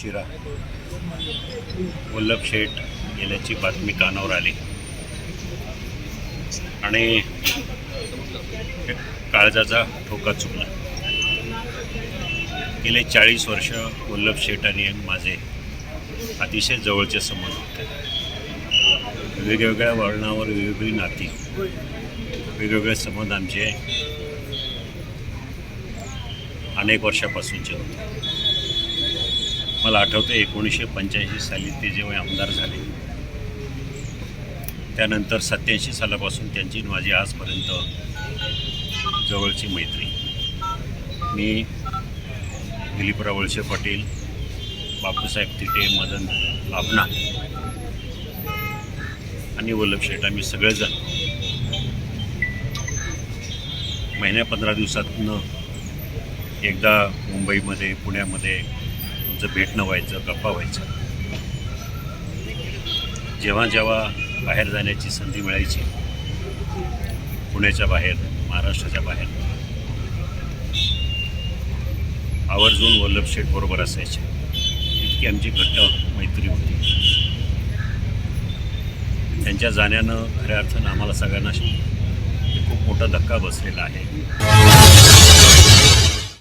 उशिरा वल्लभ शेठ गेल्याची बातमी कानावर आली. आणि एक काळजाचा ठोका चुकला. गेले चाळीस वर्ष वल्लभ शेठ आणि माझे अतिशय जवळचे संबंध होते. वेगवेगळ्या वळणावर वेगवेगळी नाती वेगवेगळे संबंध आमचे अनेक वर्षापासूनचे होते. मला आठवतं एकोणीसशे पंच्याऐंशी साली ते जेव्हा आमदार झाले त्यानंतर सत्याऐंशी सालापासून त्यांची माझी आजपर्यंत जवळची मैत्री. मी दिलीपराव वळसे पाटील बापूसाहेब तिटे मदन लाभना आणि वल्लभ शेठ आम्ही सगळेजण महिन्या पंधरा दिवसातनं एकदा मुंबईमध्ये पुण्यामध्ये त्यांचं भेटणं व्हायचं गप्पा व्हायचं जेव्हा जेव्हा बाहेर जाण्याची संधी मिळायची पुण्याच्या बाहेर महाराष्ट्राच्या बाहेर आवर्जून वल्लभ शेठ बरोबर असायचे. इतकी आमची घट्ट मैत्री होती. त्यांच्या जाण्यानं खऱ्या अर्थानं आम्हाला सगळ्यांना खूप मोठा धक्का बसलेला आहे.